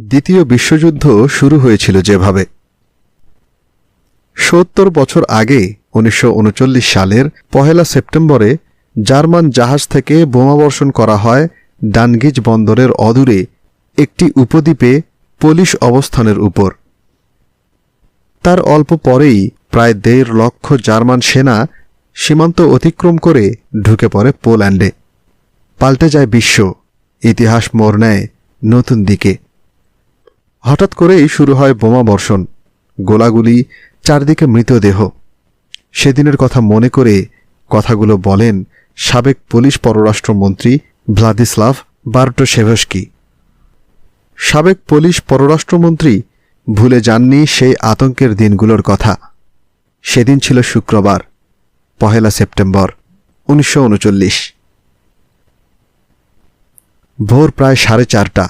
দ্বিতীয় বিশ্বযুদ্ধ শুরু হয়েছিল যেভাবে। সত্তর বছর আগে, উনিশশো উনচল্লিশ সালের পহেলা সেপ্টেম্বরে, জার্মান জাহাজ থেকে বোমাবর্ষণ করা হয় ডানগিজ বন্দরের অদূরে একটি উপদ্বীপে পুলিশ অবস্থানের উপর। তার অল্প পরেই প্রায় দেড় লক্ষ জার্মান সেনা সীমান্ত অতিক্রম করে ঢুকে পড়ে পোল্যান্ডে। পাল্টে যায় বিশ্ব। ইতিহাস মোড় নেয় নতুন দিকে। হঠাৎ করেই শুরু হয় বোমা বর্ষণ, গোলাগুলি চারদিকে মৃতদেহ। সেদিনের কথা মনে করে কথাগুলো বলেন সাবেক পুলিশ পররাষ্ট্রমন্ত্রী ভ্লাদিস্লাভ বার্টোশেভস্কি সাবেক পুলিশ পররাষ্ট্রমন্ত্রী ভুলে যাননি সেই আতঙ্কের দিনগুলোর কথা। সেদিন ছিল শুক্রবার, পহেলা সেপ্টেম্বর, উনিশশো উনচল্লিশ। ভোর প্রায় সাড়ে চারটা,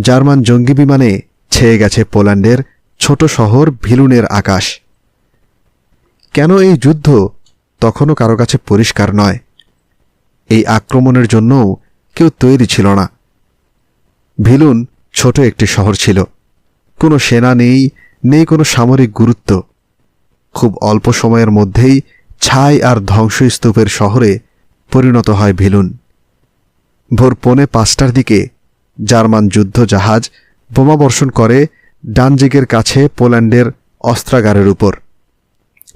জার্মান জঙ্গি বিমানে ছেয়ে গেছে পোল্যান্ডের ছোট শহর ভিলুনের আকাশ। কেন এই যুদ্ধ তখনও কারও কাছে পরিষ্কার নয়? এই আক্রমণের জন্যও কেউ তৈরি ছিল না। ভিলুন ছোট একটি শহর ছিল। কোনো সেনা নেই নেই কোনো সামরিক গুরুত্ব। খুব অল্প সময়ের মধ্যেই ছাই আর ধ্বংসস্তূপের শহরে পরিণত হয় ভিলুন। ভোর পৌনে পাঁচটার দিকে জার্মান যুদ্ধ জাহাজ বোমাবর্ষণ করে ডানজিগের কাছে পোল্যান্ডের অস্ত্রাগারের উপর।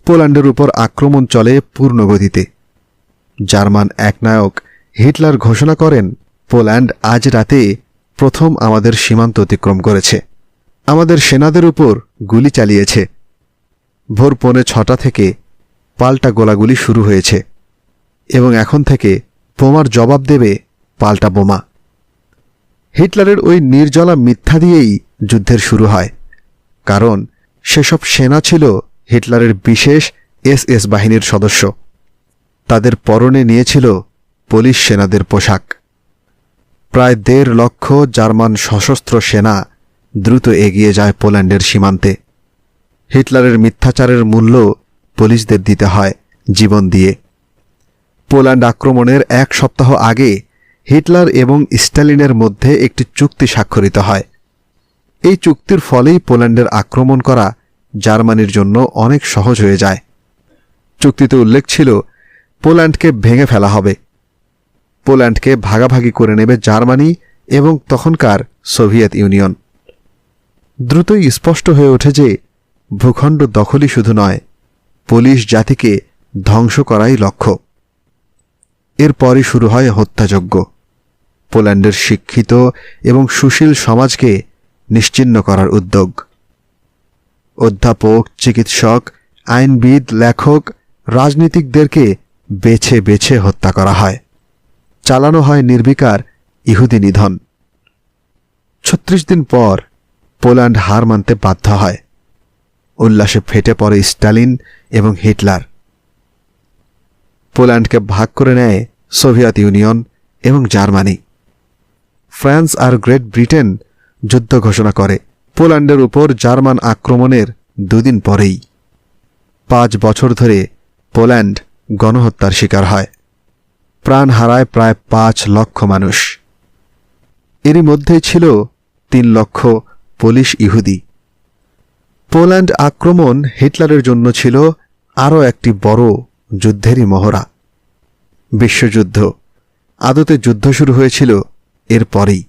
পোল্যান্ডের উপর আক্রমণ চলে পূর্ণ গতিতে জার্মান একনায়ক হিটলার ঘোষণা করেন, পোল্যান্ড আজ রাতে প্রথম আমাদের সীমান্ত অতিক্রম করেছে। আমাদের সেনাদের উপর গুলি চালিয়েছে। ভোর পৌনে ছটা থেকে পাল্টা গোলাগুলি শুরু হয়েছে এবং এখন থেকে বোমার জবাব দেবে পাল্টা বোমা। হিটলারের ওই নির্জলা মিথ্যা দিয়েই যুদ্ধের শুরু হয়। কারণ, সেসব সেনা ছিল হিটলারের বিশেষ এস এস বাহিনীর সদস্য। তাদের পরনে নিয়েছিল পুলিশ সেনাদের পোশাক। প্রায় দেড় লক্ষ জার্মান সশস্ত্র সেনা দ্রুত এগিয়ে যায় পোল্যান্ডের সীমান্তে। হিটলারের মিথ্যাচারের মূল্য পুলিশদের দিতে হয় জীবন দিয়ে। পোল্যান্ড আক্রমণের এক সপ্তাহ আগে হিটলার এবং স্ট্যালিনের মধ্যে একটি চুক্তি স্বাক্ষরিত হয়। এই চুক্তির ফলেই পোল্যান্ডের আক্রমণ করা জার্মানির জন্য অনেক সহজ হয়ে যায়। চুক্তিতে উল্লেখ ছিল, পোল্যান্ডকে ভেঙে ফেলা হবে। পোল্যান্ডকে ভাগাভাগি করে নেবে জার্মানি এবং তখনকার সোভিয়েত ইউনিয়ন। দ্রুতই স্পষ্ট হয়ে ওঠে যে, ভূখণ্ড দখলই শুধু নয়, পুলিশ জাতিকে ধ্বংস করাই লক্ষ্য। এরপরই শুরু হয় হত্যাযজ্ঞ। পোল্যান্ডের শিক্ষিত এবং সুশীল সমাজকে নিশ্চিহ্ন করার উদ্যোগ। অধ্যাপক, চিকিৎসক, আইনবিদ, লেখক রাজনীতিকদেরকে বেছে বেছে হত্যা করা হয়। চালানো হয় নির্বিকার ইহুদি নিধন। ছত্রিশ দিন পর পোল্যান্ড হার মানতে বাধ্য হয়। উল্লাসে ফেটে পড়ে স্টালিন এবং হিটলার। পোল্যান্ডকে ভাগ করে নেয় সোভিয়েত ইউনিয়ন এবং জার্মানি। ফ্রান্স আর গ্রেট ব্রিটেন যুদ্ধ ঘোষণা করে। পোল্যান্ডের উপর জার্মান আক্রমণের দুদিন পরেই। পাঁচ বছর ধরে পোল্যান্ড গণহত্যার শিকার হয়। প্রাণ হারায় প্রায় পাঁচ লক্ষ মানুষ। এরই মধ্যেই ছিল তিন লক্ষ পুলিশ ইহুদি। পোল্যান্ড আক্রমণ হিটলারের জন্য ছিল আরও একটি বড় যুদ্ধেরই মহড়া। বিশ্বযুদ্ধ। আদতে যুদ্ধ শুরু হয়েছিল এরপরেই